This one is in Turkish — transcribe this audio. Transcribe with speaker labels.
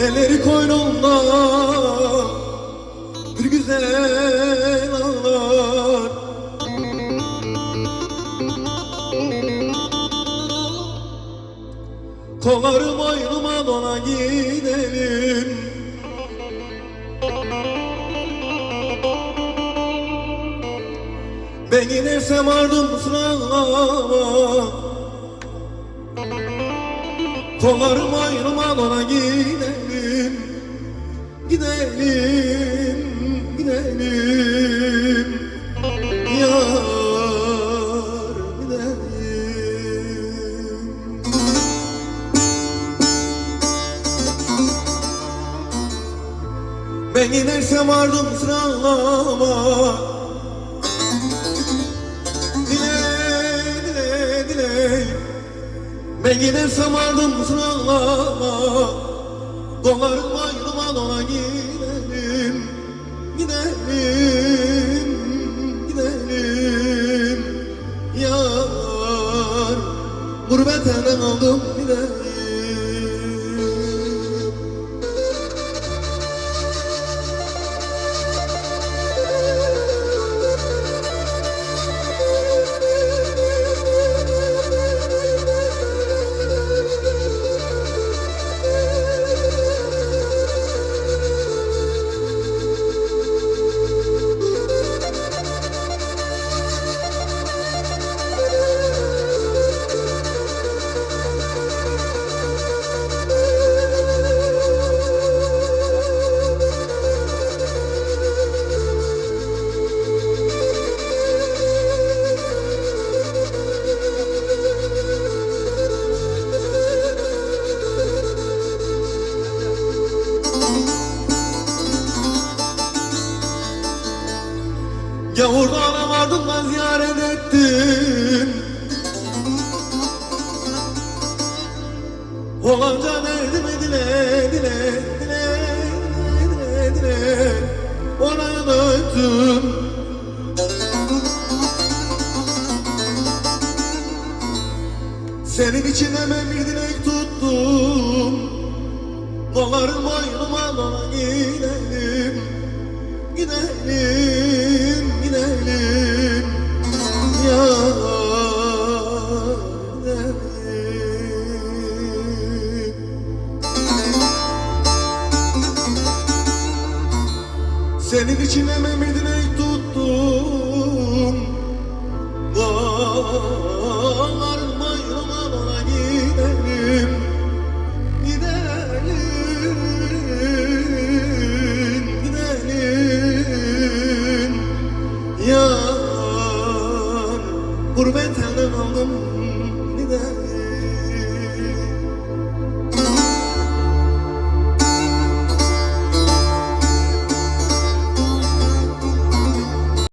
Speaker 1: Elleri koynumda bir güzel ağlar Kollarım ayrıma dona gidelim. Ben yine semardım sıralama. Kollarım ayrıma dona gidelim. Ben gidersem ardım sıralama. Dile dile dile. Ben gidersem ardım sıralama. Dolarım ayrıma dola gidelim. Gidelim Gidelim. Yar Gurbet elden aldım gidelim Gavurdan ardından ziyaret ettim Olanca derdimi dile dile dile dile dile Ona döktüm Senin için hemen bir dilek tuttum. Dolarım boynuma dola gidelim Gidelim, Senin için dilek tuttum. Dağların bayrama ona gidelim Gidelim, gidelim. Yar, gurbet elden aldım